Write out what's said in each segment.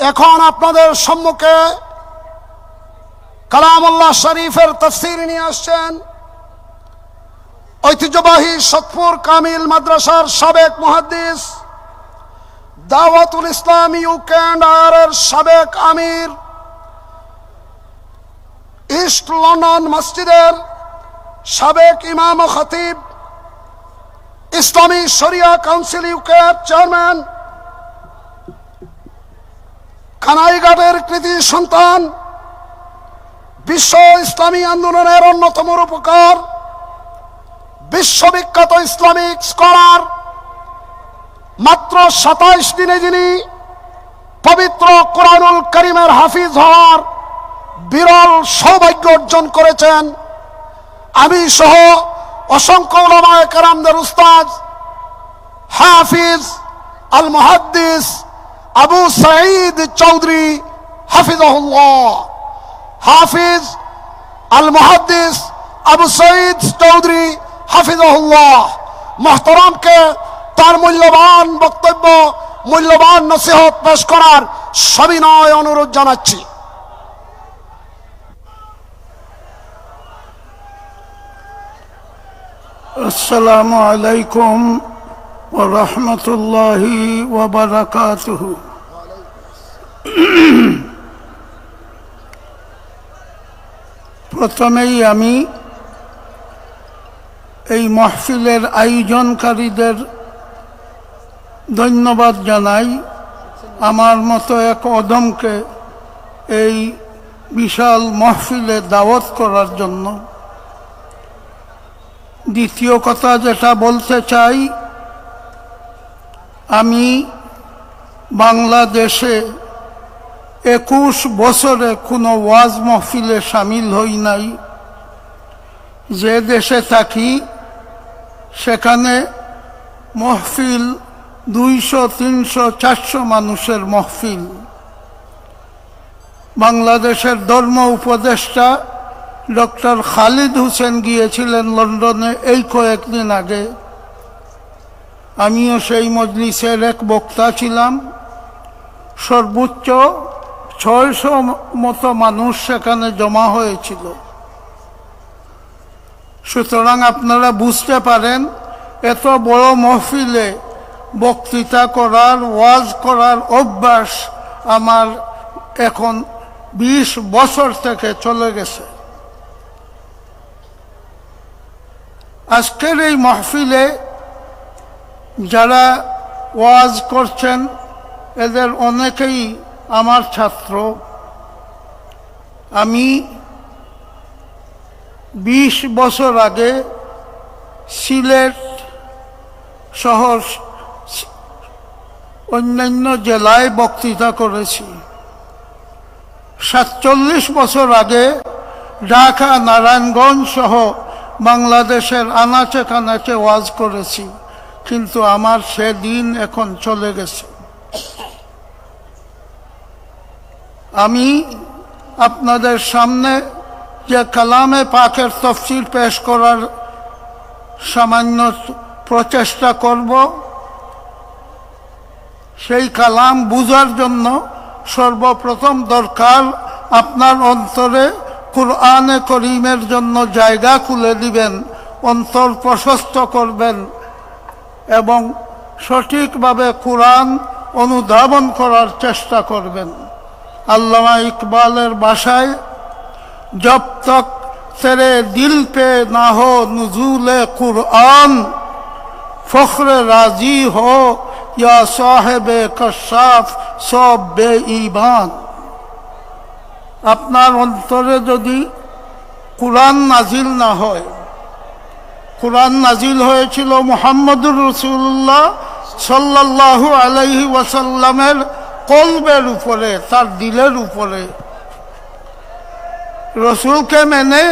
এখন আপনাদের সম্মুখে কালামুল্লাহ শরীফের তফসির নিয়ে আসছেন। ঐতিহ্যবাহী সতপুর কামিল মাদ্রাসার সাবেক মুহাদ্দিস দাওয়াতুল ইসলাম ইউক্যান্ড এর সাবেক আমির। ইস্ট লন্ডন মসজিদের সাবেক ইমাম খতিব। ইসলামী শরিয়া কাউন্সিল ইউকের চেয়ারম্যান কানাইঘাটের কৃতি সন্তান, বিশ্ব ইসলামী আন্দোলনের অন্যতম রূপকার, বিশ্ববিখ্যাত ইসলামিক স্কলার, মাত্র সাতাইশ দিনে যিনি পবিত্র কোরআনুল করিমের হাফিজ হওয়ার বিরল সৌভাগ্য অর্জন করেছেন। আমি সহ অসংখ্য ওলামায়ে কেরামদের উস্তাদ, হাফিজ আল মুহাদ্দিস আবু সাঈদ চৌধুরী হাফিজুল্লাহ হাফিজ আল মহাদ্দিস আবু সঈদ চৌধুরী হাফিজুল্লাহ মোহতরমকে তার মূল্যবান বক্তব্য, মূল্যবান নসিহত পেশ করার সবিনয় অনুরোধ জানাচ্ছি। আসসালামু আলাইকুম ওরহমতুল্লাহি ওবরাকাতুহু প্রথমেই আমি এই মহফিলের আয়োজনকারীদের ধন্যবাদ জানাই। আমার মতো এক অদমকে এই বিশাল মহফিলে দাওয়াত করার জন্য। দ্বিতীয় কথা যেটা বলতে চাই, আমি বাংলাদেশে একুশ বছরে কোনো ওয়াজ মহফিলে সামিল হই নাই। যে দেশে থাকি, সেখানে মহফিল দুইশো, তিনশো, চারশো মানুষের মহফিল। বাংলাদেশের ধর্ম উপদেষ্টা ডক্টর খালিদ হোসেন গিয়েছিলেন লন্ডনে এই কয়েকদিন আগে। আমিও সেই মজলিসের এক বক্তা ছিলাম। সর্বোচ্চ ছয়শো মতো মানুষ সেখানে জমা হয়েছিল। সুতরাং আপনারা বুঝতে পারেন, এত বড় মহফিলে বক্তৃতা করার, ওয়াজ করার অভ্যাস আমার এখন বিশ বছর থেকে চলে গেছে। আজকের এই মাহফিলে যারা ওয়াজ করছেন, এদের অনেকেই আমার ছাত্র, আমি বিশ বছর আগে সিলেট শহর অন্যান্য জেলায় বক্তৃতা করেছি। সাতচল্লিশ বছর আগে ঢাকা, নারায়ণগঞ্জ সহ বাংলাদেশের আনাচে কানাচে ওয়াজ করেছি, কিন্তু আমার সে দিন এখন চলে গেছে। আমি আপনাদের সামনে যে কালামে পাকের তফসিল পেশ করার সামান্য প্রচেষ্টা করব, সেই কালাম বুঝার জন্য সর্বপ্রথম দরকার আপনার অন্তরে কুরআনে করিমের জন্য জায়গা খুলে দিবেন, অন্তর প্রশস্ত করবেন এবং সঠিকভাবে কোরআন অনুধাবন করার চেষ্টা করবেন। আল্লামা ইকবালের বাসায় জব তক তেরে দিল পে না হো নজুলে কুরআন, ফখরে রাজি হো ইয়া সাহেবে কশাফ সব বে ইমান আপনার অন্তরে যদি কোরআন নাজিল না হয়, কোরআন নাজিল হয়েছিল মোহাম্মদুর রসুল্লাহ সাল্লাহ আলাইহি ওয়াসাল্লামের কলবের উপরে, তার দিলের উপরে। রসুলকে মেনে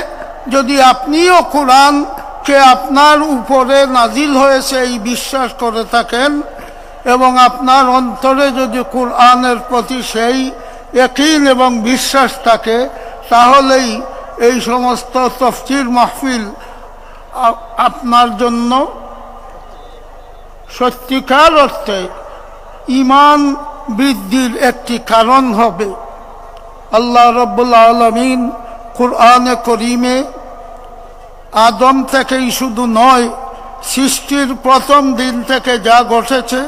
যদি আপনিও কোরআনকে আপনার উপরে নাজিল হয়েছে এই বিশ্বাস করে থাকেন এবং আপনার অন্তরে যদি কোরআনের প্রতি সেই একইন এবং বিশ্বাস থাকে, তাহলেই এই সমস্ত তফসির মাহফিল আপনার জন্য সত্যিকার অর্থে ইমান বৃদ্ধির একটি কারণ হবে। আল্লাহ রব্বুল আলমিন কুরআনে করিমে আদম থেকেই শুধু নয়, সৃষ্টির প্রথম দিন থেকে যা ঘটেছে,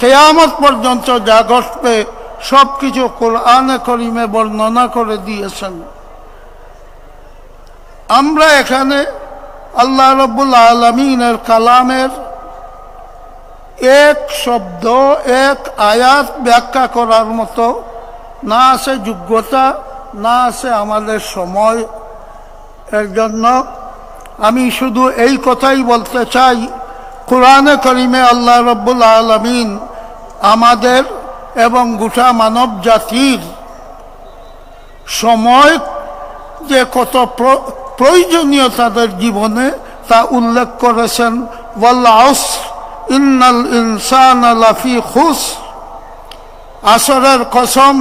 কেয়ামত পর্যন্ত যা ঘটবে সব কিছু কোরআনে করিমে বর্ণনা করে দিয়েছেন। আমরা এখানে আল্লাহ রব্বুল আলমিনের কালামের এক শব্দ, এক আয়াত ব্যাখ্যা করার মতো। না আছে যোগ্যতা, না আছে আমাদের সময়। এর জন্য আমি শুধু এই কথাই বলতে চাই, কোরআনে করিমে আল্লাহ রব্বুল আলমিন আমাদের এবং গোটা মানব জাতির সময় যে কত প্র- প্রয়োজনীয় তাদের জীবনে তা উল্লেখ করেছেন। ওয়াল্লাউস ইন্নাল ইনসান লাফি খুস। আসরের কসম,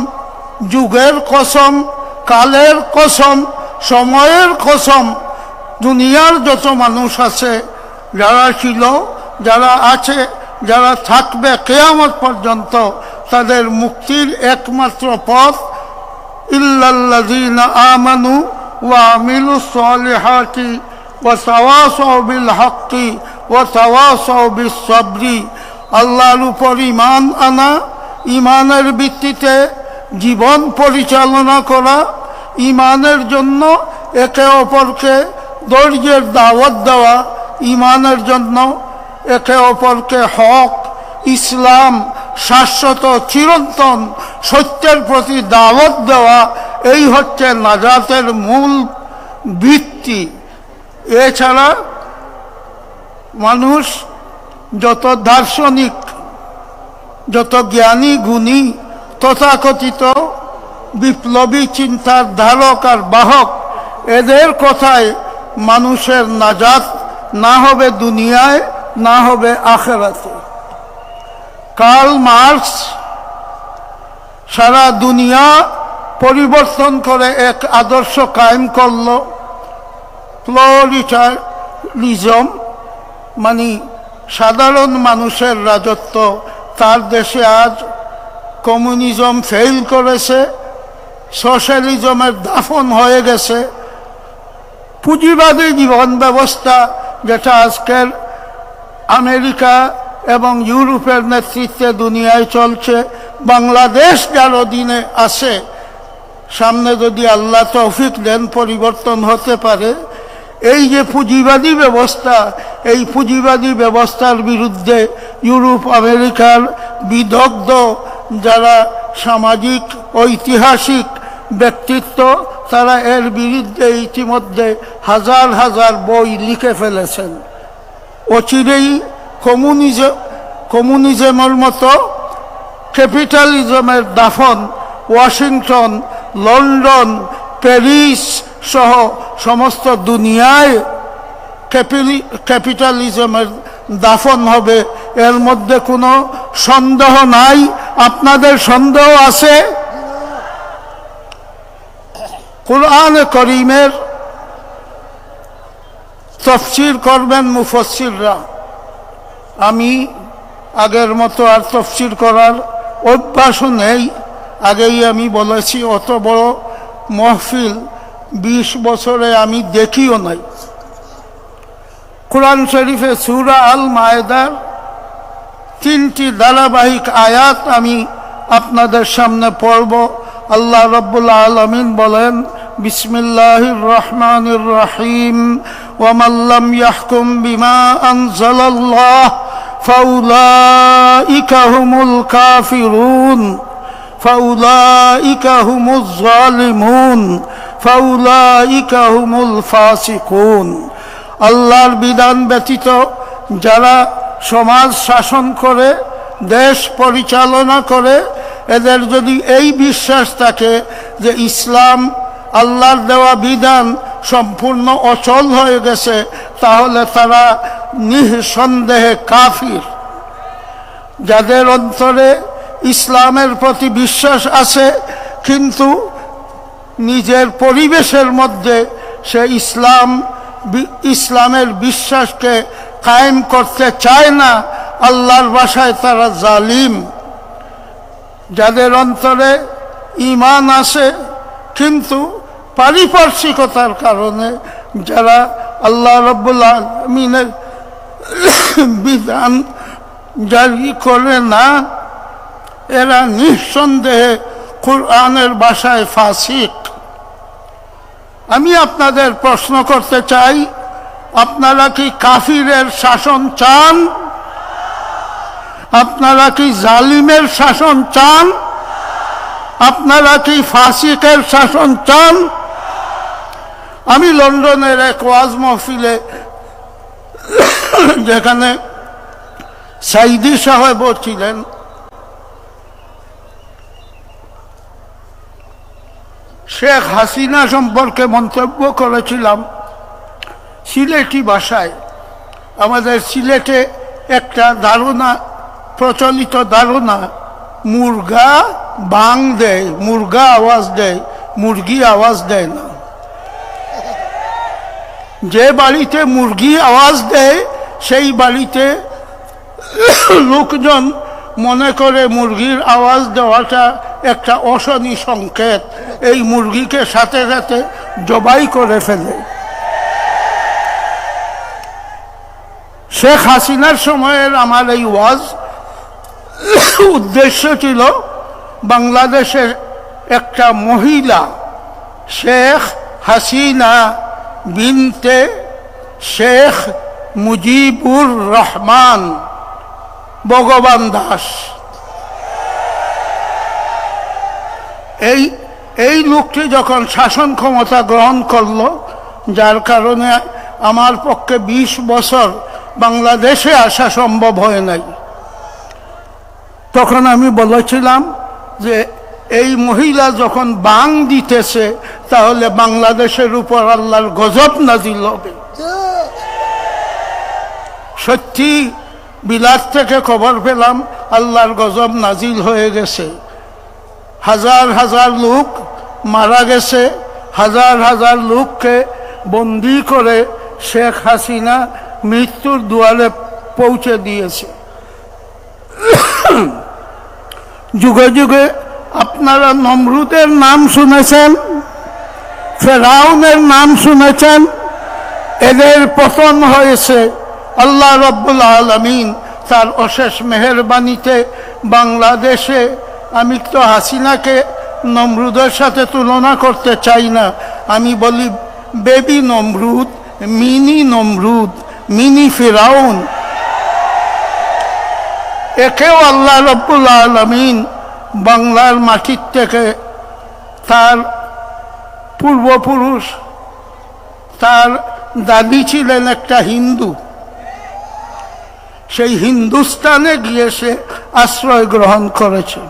যুগের কসম, কালের কসম, সময়ের কসম। দুনিয়ার যত মানুষ আছে, যারা ছিল, যারা আছে, যারা থাকবে কেয়ামত পর্যন্ত, তাদের মুক্তির একমাত্র পথ ইল্লাল্লাযীনা আমানু ওয়া আমিলুস সালিহাতি ওয়া তাওয়াসাউ বিল হাক্কি। বিস আল্লাহর উপর ঈমান আনা, ঈমানের ভিত্তিতে জীবন পরিচালনা করা, ঈমানের জন্য একে অপরকে ধৈর্যের দাওয়াত দেওয়া, ঈমানের জন্য একে অপরকে হক, ইসলাম শাশ্বত চিরন্তন সত্যের প্রতি দাওয়াত দেওয়া, এই হচ্ছে নাজাতের মূল ভিত্তি। এছাড়া মানুষ যত দার্শনিক, যত জ্ঞানী, গুণী, তথাকথিত, বিপ্লবী, চিন্তার ধারক আর বাহক, এদের কথায় মানুষের নাজাত, না হবে দুনিয়ায়, না হবে আখেরাতে। কার্ল মার্কস সারা দুনিয়া পরিবর্তন করে এক আদর্শ কায়েম করল প্লোরিটারিজম মানে সাধারণ মানুষের রাজত্ব, তার দেশে আজ কমিউনিজম ফেল করেছে সোশ্যালিজমের দাফন হয়ে গেছে। পুঁজিবাদী জীবন ব্যবস্থা যেটা আজকের আমেরিকা এবং ইউরোপের নেতৃত্বে দুনিয়ায় চলছে, বাংলাদেশ যার অধীনে আছে সামনে যদি আল্লাহ তৌফিক দেন পরিবর্তন হতে পারে। এই যে পুঁজিবাদী ব্যবস্থা, এই পুঁজিবাদী ব্যবস্থার বিরুদ্ধে ইউরোপ, আমেরিকার বিদগ্ধ যারা সামাজিক, ঐতিহাসিক ব্যক্তিত্ব, তারা এর বিরুদ্ধে ইতিমধ্যে হাজার হাজার বই লিখে ফেলেছেন। অচিরেই কমিউনিজম, কমিউনিজমের মতো ক্যাপিটালিজমের দাফন, ওয়াশিংটন, লন্ডন, প্যারিস সহ সমস্ত দুনিয়ায় ক্যাপিটালিজমের দাফন হবে। এর মধ্যে কোনো সন্দেহ নাই। আপনাদের সন্দেহ আছে? কোরআন করিমের তফসির করবেন মুফসিররা আমি আগের মতো আর তফসির করার অভ্যাসও নেই। আগেই আমি বলেছি, অত বড় মহফিল বিশ বছরে আমি দেখিও নাই। কোরআন শরীফে সুরা আল মায়েদার তিনটি ধারাবাহিক আয়াত আমি আপনাদের সামনে পড়ব। আল্লাহ রব্বুল আলমিন বলেন, বিসমিল্লাহির রহমানির রহিম। ওয়ামাল্লাম ইয়াহকুম বিমা আনজালাল্লাহ, ফাউলাইকা হুমুল কাফিরুন, ফাউলাইকা হুমুজ জালিমুন। আল্লাহর বিধান ব্যতীত যারা সমাজ শাসন করে, দেশ পরিচালনা করে, এদের যদি এই বিশ্বাস থাকে যে ইসলাম আল্লাহর দেওয়া বিধান সম্পূর্ণ অচল হয়ে গেছে, তাহলে তারা নিঃসন্দেহে কাফির। যাদের অন্তরে ইসলামের প্রতি বিশ্বাস আছে, কিন্তু নিজের পরিবেশের মধ্যে সে ইসলাম ইসলামের বিশ্বাসকে কায়েম করতে চায় না, আল্লাহর বাসায় তারা জালিম। যাদের অন্তরে ইমান আছে কিন্তু পারিপার্শ্বিকতার কারণে যারা আল্লাহ রব্বুল আলমিনের বিধান জারি করে না, এরা নিঃসন্দেহে কোরআনের বাসায় ফাসিক। আমি আপনাদের প্রশ্ন করতে চাই, আপনারা কি কাফিরের শাসন চান? আপনারা কি জালিমের শাসন চান? আপনারা কি ফাসিকের শাসন চান? আমি লন্ডনের এক ওয়াজ মহফিলে, যেখানে সাইদি সাহেব ছিলেন শেখ হাসিনা সম্পর্কে মন্তব্য করেছিলাম সিলেটি ভাষায়। আমাদের সিলেটে একটা ধারণা, প্রচলিত ধারণা, মুরগা বাং দেয়, মুরগা আওয়াজ দেয়, মুরগি আওয়াজ দেয় না। যে বাড়িতে মুরগি আওয়াজ দেয়, সেই বাড়িতে লোকজন মনে করে মুরগির আওয়াজ দেওয়াটা একটা অশনি সংকেত। এই মুরগিকে সাথে সাথে জবাই করে ফেলে। শেখ হাসিনার সময়ের আমার এই ওয়াজ উদ্দেশ্য ছিল বাংলাদেশের একটা মহিলা, শেখ হাসিনা বিনতে শেখ মুজিবুর রহমান ভগবান দাস। এই এই লোকটি যখন শাসন ক্ষমতা গ্রহণ করল, যার কারণে আমার পক্ষে ২০ বছর বাংলাদেশে আসা সম্ভব হয় নাই। তখন আমি বলেছিলাম যে, এই মহিলা যখন বাং দিতেছে, তাহলে বাংলাদেশের উপর আল্লাহর গজব নাজিল হবে। সত্যি বিলাস থেকে খবর পেলাম, আল্লাহর গজব নাজিল হয়ে গেছে। হাজার হাজার লোক মারা গেছে, হাজার হাজার লোককে বন্দি করে শেখ হাসিনা মৃত্যুর দুয়ারে পৌঁছে দিয়েছে। যুগে যুগে আপনারা নমরুদের নাম শুনেছেন, ফেরাউনের নাম শুনেছেন, এদের পতন হয়েছে। আল্লাহ রব্বুল আলমিন তার অশেষ মেহরবানিতে বাংলাদেশে আমি তো হাসিনাকে নমরুদের সাথে তুলনা করতে চাই না। আমি বলি, বেবি নমরুদ, মিনি নমরুদ, মিনি ফিরাউন। একেও আল্লাহ রব্বুল আলমিন বাংলার মাটির থেকে তার পূর্বপুরুষ, তার দাদি ছিলেন একটা হিন্দু। সেই হিন্দুস্তানে গিয়ে সে আশ্রয় গ্রহণ করেছে।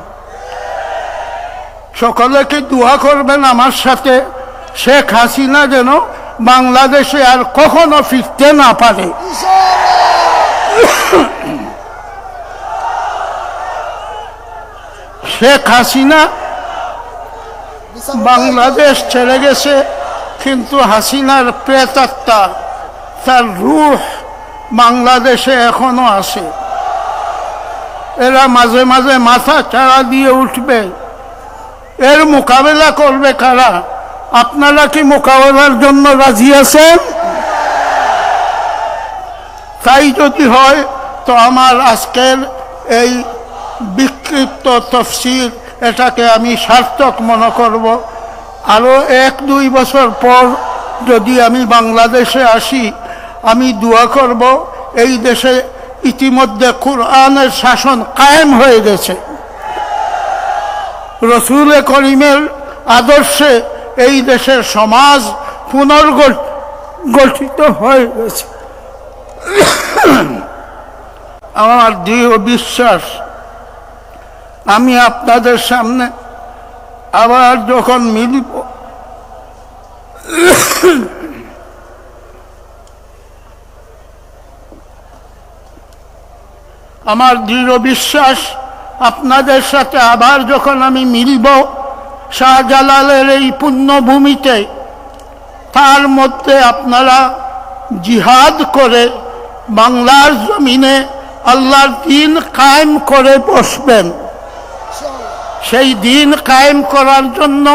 সকলে কি দোয়া করবেন আমার সাথে। শেখ হাসিনা যেন বাংলাদেশে আর কখনো ফিরতে না পারে। শেখ হাসিনা বাংলাদেশ ছেড়ে গেছে, কিন্তু হাসিনার প্রেতাত্মা, তার রুহ বাংলাদেশে এখনও আছে। এরা মাঝে মাঝে মাথা চাড়া দিয়ে উঠবে। এর মোকাবেলা করবে কারা? আপনারা কি মোকাবেলার জন্য রাজি আছেন? তাই যদি হয়, তো আমার আজকের এই বিক্ষিপ্ত তফসিল এটাকে আমি সার্থক মনে করব। আরও এক দুই বছর পর যদি আমি বাংলাদেশে আসি, আমি দোয়া করব, এই দেশে ইতিমধ্যে কোরআনের শাসন কায়েম হয়ে গেছে। রসুল করিমের আদর্শে এই দেশের সমাজ পুনর্গঠিত হয়ে গেছে। আমার দৃঢ় বিশ্বাস, আমি আপনাদের সামনে আবার যখন মিলিব, আমার দৃঢ় বিশ্বাস আপনাদের সাথে আবার যখন আমি মিলব, শাহজালালের এই পুণ্যভূমিতে, তার মধ্যে আপনারা জিহাদ করে বাংলার জমিনে আল্লাহর দিন কায়েম করে বসবেন। সেই দিন কায়েম করার জন্য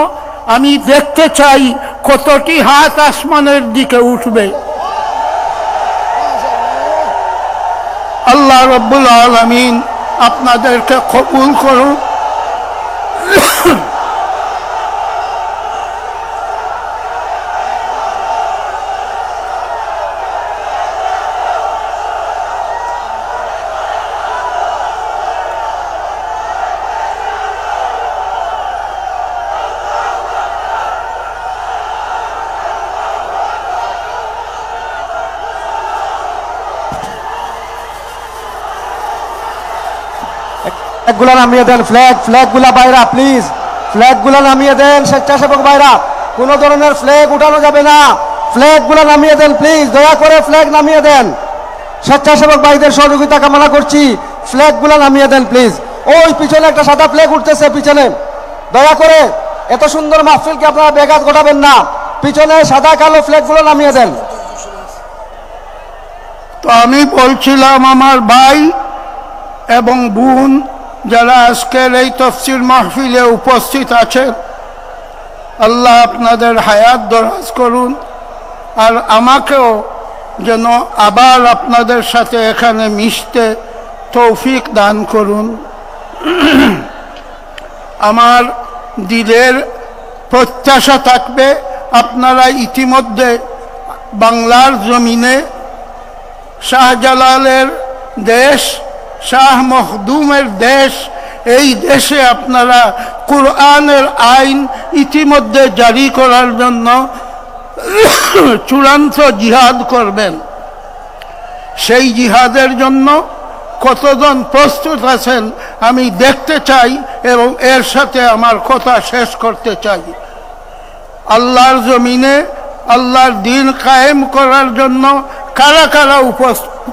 আমি দেখতে চাই কতটি হাত আসমানের দিকে উঠবে। আল্লাহ রব্বুল আলমিন আপনাদেরকে কবুল করুন। ফ্ল্যাগগুলো নামিয়ে দেন, ফ্ল্যাগ, ফ্ল্যাগগুলা বাইরা প্লিজ ফ্ল্যাগগুলো নামিয়ে দেন, স্বেচ্ছাসেবক বাইরা। কোনো ধরনের ফ্ল্যাগ উঠানো যাবে না। ফ্ল্যাগগুলো নামিয়ে দেন প্লিজ দয়া করে ফ্ল্যাগ নামিয়ে দেন। স্বেচ্ছাসেবক ভাইদের সহযোগিতা কামনা করছি। ফ্ল্যাগগুলো নামিয়ে দেন প্লিজ ওই পিছনে একটা সাদা ফ্ল্যাগ উঠতেছে, পিছনে। দয়া করে, এত সুন্দর মাহফিলকে আপনারা বেঘাত ঘটাবেন না? পিছনে সাদা, কালো ফ্ল্যাগগুলো নামিয়ে দেন। তো আমি বলছিলাম, আমার ভাই এবং বোন যারা আজকের এই তফসির মাহফিলে উপস্থিত আছেন, আল্লাহ আপনাদের হায়াত দরাজ করুন আর আমাকেও যেন আবার আপনাদের সাথে এখানে মিশতে তৌফিক দান করুন। আমার দিলের প্রত্যাশা থাকবে, আপনারা ইতিমধ্যে বাংলার জমিনে শাহজালালের দেশ শাহ মখদুমের দেশ, এই দেশে আপনারা কোরআনের আইন ইতিমধ্যে জারি করার জন্য চূড়ান্ত জিহাদ করবেন। সেই জিহাদের জন্য কতজন প্রস্তুত আছেন আমি দেখতে চাই এবং এর সাথে আমার কথা শেষ করতে চাই। আল্লাহর জমিনে আল্লাহর দিন কায়েম করার জন্য কারা কারা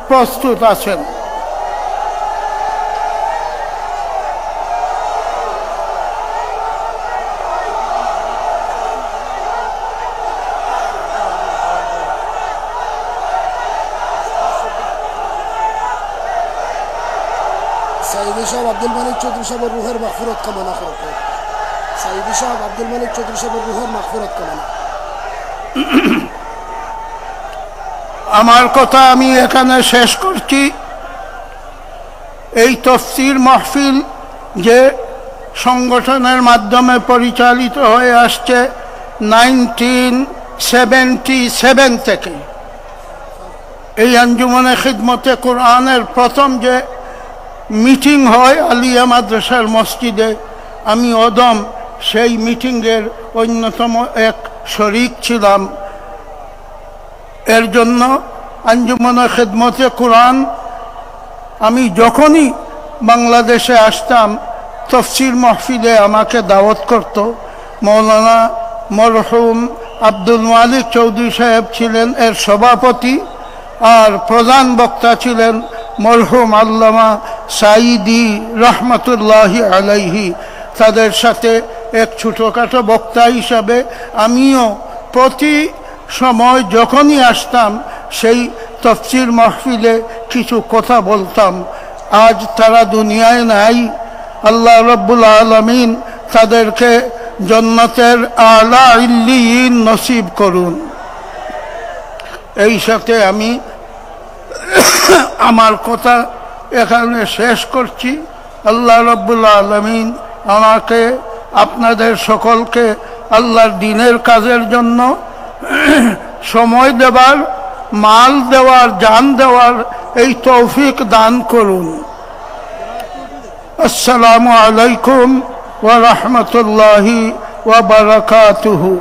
প্রস্তুত আছেন? আব্দুল মালিক চৌধুরী সাহেবের রুহের মাগফিরাত কামনা করতে সাইদি সাহেব, আব্দুল মালিক চৌধুরী সাহেবের রুহের মাগফিরাত কামনা। আমার কথা আমি এখানে শেষ করছি। এই তফসির মাহফিল যে সংগঠনের মাধ্যমে পরিচালিত হয়ে আসছে নাইনটিন সেভেন্টি সেভেন থেকে। এই আঞ্জুমনে খিদমতে কোরআনের প্রথম যে মিটিং হয় আলিয়া মাদ্রাসার মসজিদে। আমি অদম সেই মিটিংয়ের অন্যতম এক শরিক ছিলাম। এর জন্য আঞ্জুমনে খেদমতে কোরআন আমি যখনই বাংলাদেশে আসতাম, তফসির মাহফিলে আমাকে দাওয়াত করত। মৌলানা মরহুম আব্দুল মালিক চৌধুরী সাহেব ছিলেন এর সভাপতি, আর প্রধান বক্তা ছিলেন মরহুম আল্লামা সাইদি রহমতুল্লাহি আলাইহি তাদের সাথে এক ছোটোখাটো বক্তা হিসাবে আমিও প্রতি সময় যখনই আসতাম সেই তফসির মাহফিলে কিছু কথা বলতাম। আজ তারা দুনিয়ায় নাই। আল্লাহ রব্বুল আলমিন তাদেরকে জন্নতের আলা ইল্লিয়িন নসিব করুন। এই সাথে আমি আমার কথা এখানে শেষ করছি। আল্লাহ রব্বুল আলমিন আমাকে, আপনাদের সকলকে আল্লাহর দিনের কাজের জন্য সময় দেওয়ার মাল দেওয়ার জান দেওয়ার এই তৌফিক দান করুন। আসসালামু আলাইকুম ওয়া রাহমাতুল্লাহি ওয়া বারাকাতুহু।